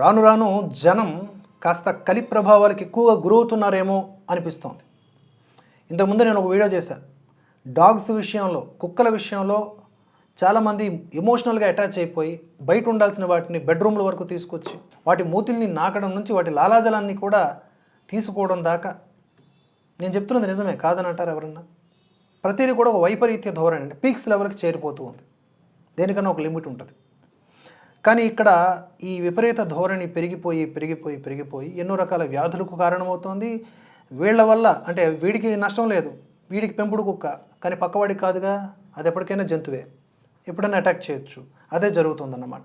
రాను రాను జనం కాస్త కలి ప్రభావాలకు ఎక్కువగా గురవుతున్నారేమో అనిపిస్తోంది. ఇంతకుముందు నేను ఒక వీడియో చేశాను డాగ్స్ విషయంలో కుక్కల విషయంలో చాలామంది ఎమోషనల్గా అటాచ్ అయిపోయి బయట ఉండాల్సిన వాటిని బెడ్రూమ్ల వరకు తీసుకొచ్చి వాటి మూతిల్ని నాకడం నుంచి వాటి లాలాజలాన్ని కూడా తీసుకోవడం దాకా నేను చెప్తున్నది నిజమే కాదని అంటారు ఎవరన్నా? ప్రతిదీ కూడా ఒక వైపరీత్య ధోరణి అంటే పీక్స్ లెవెల్కి చేరిపోతూ ఉంది. దేనికన్నా ఒక లిమిట్ ఉంటుంది. కానీ ఇక్కడ ఈ విపరీత ధోరణి పెరిగిపోయి పెరిగిపోయి పెరిగిపోయి ఎన్నో రకాల వ్యాధులకు కారణమవుతోంది. వీళ్ళ వల్ల అంటే వీడికి నష్టం లేదు. వీడికి పెంపుడు కుక్క కానీ పక్కవాడికి కాదుగా. అది ఎప్పటికైనా జంతువే. ఎప్పుడైనా అటాక్ చేయొచ్చు. అదే జరుగుతుందన్నమాట.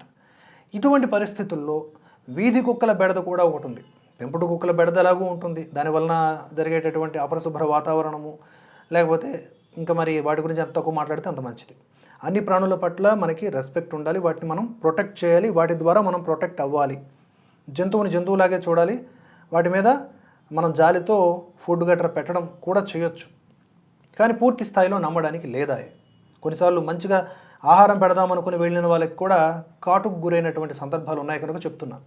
ఇటువంటి పరిస్థితుల్లో వీధి కుక్కల బెడద కూడా ఒకటి ఉంది. పెంపుడు కుక్కల బెడద ఎలాగూ ఉంటుంది. దానివలన జరిగేటటువంటి అపరిశుభ్ర వాతావరణము లేకపోతే ఇంకా మరి వాటి గురించి ఎంత తక్కువ మాట్లాడితే అంత మంచిది. అన్ని ప్రాణుల పట్ల మనకి రెస్పెక్ట్ ఉండాలి వాటిని మనం ప్రొటెక్ట్ చేయాలి వాటి ద్వారా మనం ప్రొటెక్ట్ అవ్వాలి. జంతువుని జంతువులాగే చూడాలి వాటి మీద మనం జాలితో ఫుడ్ గట్రా పెట్టడం కూడా చేయొచ్చు. కానీ పూర్తి స్థాయిలో నమ్మడానికి లేదా? కొన్నిసార్లు మంచిగా ఆహారం పెడదామనుకుని వెళ్ళిన వాళ్ళకి కూడా కాటుకు గురైనటువంటి సందర్భాలు ఉన్నాయి కనుక చెప్తున్నాను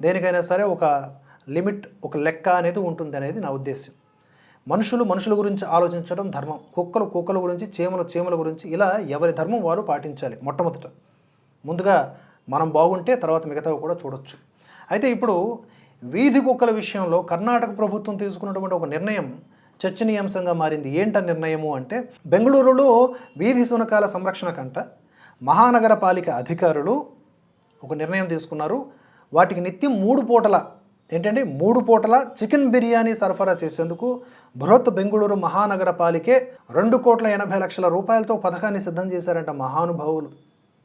దేనికైనా సరే ఒక లిమిట్ ఒక లెక్క అనేది ఉంటుంది అనేది నా ఉద్దేశం మనుషులు మనుషుల గురించి ఆలోచించడం ధర్మం. కుక్కలు కుక్కల గురించి చీమలు చీమల గురించి ఇలా ఎవరి ధర్మం వారు పాటించాలి మొట్టమొదట. ముందుగా మనం బాగుంటే తర్వాత మిగతావి కూడా చూడొచ్చు. అయితే ఇప్పుడు వీధి కుక్కల విషయంలో కర్ణాటక ప్రభుత్వం తీసుకున్నటువంటి ఒక నిర్ణయం చర్చనీయాంశంగా మారింది. ఏంట నిర్ణయము అంటే బెంగళూరులో వీధి శునకాల సంరక్షణ కంట మహానగర పాలిక అధికారులు ఒక నిర్ణయం తీసుకున్నారు. వాటికి నిత్యం మూడు పూటల ఏంటంటే మూడు పూటల చికెన్ బిర్యానీ సరఫరా చేసేందుకు బృహత్ బెంగళూరు మహానగర పాలికే రెండు కోట్ల ఎనభై లక్షల రూపాయలతో పథకాన్ని సిద్ధం చేశారంట మహానుభావులు.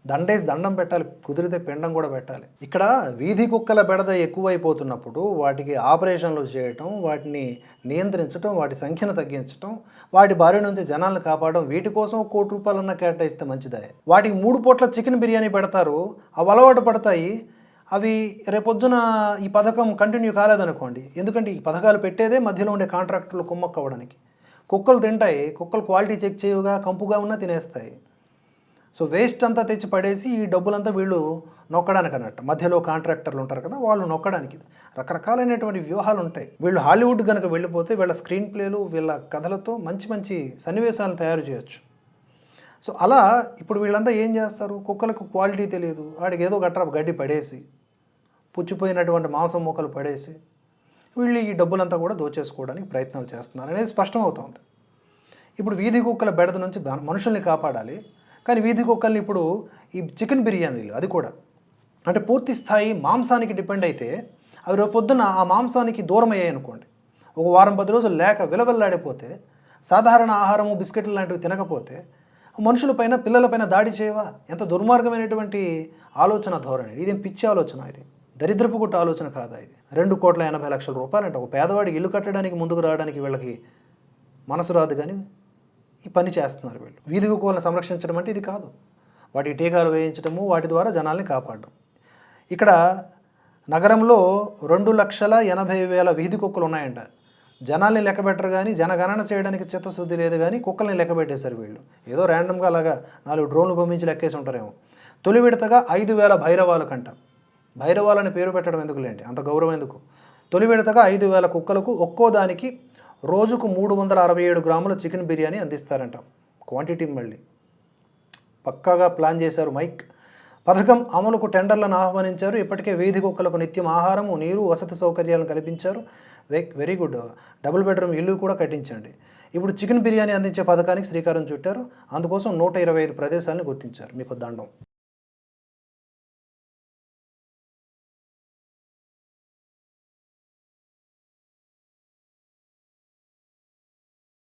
దండేసి దండం పెట్టాలి కుదిరితే పిండం కూడా పెట్టాలి. ఇక్కడ వీధి కుక్కల బెడద ఎక్కువైపోతున్నప్పుడు వాటికి ఆపరేషన్లు చేయటం వాటిని నియంత్రించడం వాటి సంఖ్యను తగ్గించడం వాటి బారి నుంచి జనాలను కాపాడడం వీటి కోసం కోటి రూపాయలన్నా కేటాయిస్తే మంచిదే. వాటికి మూడు పూట్ల చికెన్ బిర్యానీ పెడతారు అవి అలవాటు పడతాయి. అవి రేపొద్దున ఈ పథకం కంటిన్యూ కాలేదనుకోండి. ఎందుకంటే ఈ పథకాలు పెట్టేదే మధ్యలో ఉండే కాంట్రాక్టర్లు కుమ్మక్కవడానికి కుక్కలు తింటాయి కుక్కలు క్వాలిటీ చెక్ చేయగా కంపుగా ఉన్నా తినేస్తాయి. సో వేస్ట్ అంతా తెచ్చి పడేసి ఈ డబ్బులంతా వీళ్ళు నొక్కడానికి అన్నట్టు మధ్యలో కాంట్రాక్టర్లు ఉంటారు కదా వాళ్ళు నొక్కడానికి. రకరకాలైనటువంటి వ్యూహాలు ఉంటాయి. వీళ్ళు హాలీవుడ్ కనుక వెళ్ళిపోతే వీళ్ళ స్క్రీన్ ప్లేలు వీళ్ళ కథలతో మంచి మంచి సన్నివేశాలను తయారు చేయొచ్చు. సో అలా ఇప్పుడు వీళ్ళంతా ఏం చేస్తారు? కుక్కలకు క్వాలిటీ తెలియదు. వాడికి ఏదో గట్రా గడ్డి పడేసి పుచ్చిపోయినటువంటి మాంసం మొక్కలు పడేసి వీళ్ళు ఈ డబ్బులంతా కూడా దోచేసుకోవడానికి ప్రయత్నాలు చేస్తున్నారు అనేది స్పష్టమవుతోంది. ఇప్పుడు వీధి కుక్కల బెడద నుంచి మనుషుల్ని కాపాడాలి. కానీ వీధి కుక్కల్ని ఇప్పుడు ఈ చికెన్ బిర్యానీలు అది కూడా. అంటే పూర్తి స్థాయి మాంసానికి డిపెండ్ అయితే అవి రేపు పొద్దున్న ఆ మాంసానికి దూరం అయ్యాయి అనుకోండి. ఒక వారం పది రోజులు లేక విలవెల్లాడిపోతే సాధారణ ఆహారము బిస్కెట్లు లాంటివి తినకపోతే మనుషులపైన పిల్లలపైన దాడి చేయవా? ఎంత దుర్మార్గమైనటువంటి ఆలోచన ధోరణి. ఇదేం పిచ్చి ఆలోచన ఇది. దరిద్రపు గుట్ట ఆలోచన కాదా ఇది? రెండు కోట్ల ఎనభై లక్షల రూపాయలు అంటే ఒక పేదవాడికి ఇల్లు కట్టడానికి ముందుకు రావడానికి వీళ్ళకి మనసు రాదు కానీ ఈ పని చేస్తున్నారు వీళ్ళు. వీధి కుక్కలను సంరక్షించడం అంటే ఇది కాదు. వాటికి టీకాలు వేయించడము వాటి ద్వారా జనాల్ని కాపాడడం. ఇక్కడ నగరంలో రెండు లక్షల ఎనభై వేల వీధి కుక్కలు ఉన్నాయంట. జనాల్ని లెక్క పెట్టరు కానీ జనగణన చేయడానికి చిత్తశుద్ధి లేదు కానీ కుక్కల్ని లెక్క పెట్టేశారు వీళ్ళు. ఏదో ర్యాండమ్గా అలాగా నాలుగు డ్రోన్లు పంపించి లెక్కేసి ఉంటారేమో. తొలి విడతగా ఐదు వేల భైరవాలు కంట భైరవాలని పేరు పెట్టడం ఎందుకులేండి? అంత గౌరవం ఎందుకు? తొలి విడతగా ఐదు వేల కుక్కలకు ఒక్కో దానికి రోజుకు మూడు వందల అరవై ఏడు గ్రాముల చికెన్ బిర్యానీ అందిస్తారంట. క్వాంటిటీ మళ్ళీ. పక్కాగా ప్లాన్ చేశారు మైక్. పథకం అమలుకు టెండర్లను ఆహ్వానించారు. ఇప్పటికే వీధి కుక్కలకు నిత్యం ఆహారము నీరు వసతి సౌకర్యాలను కల్పించారు. Very good. డబుల్ బెడ్రూమ్ ఇల్లు కూడా కట్టించండి. ఇప్పుడు చికెన్ బిర్యానీ అందించే పథకానికి శ్రీకారం చుట్టారు. అందుకోసం నూట ఇరవై ఐదు ప్రదేశాలను గుర్తించారు. మీకు దండం.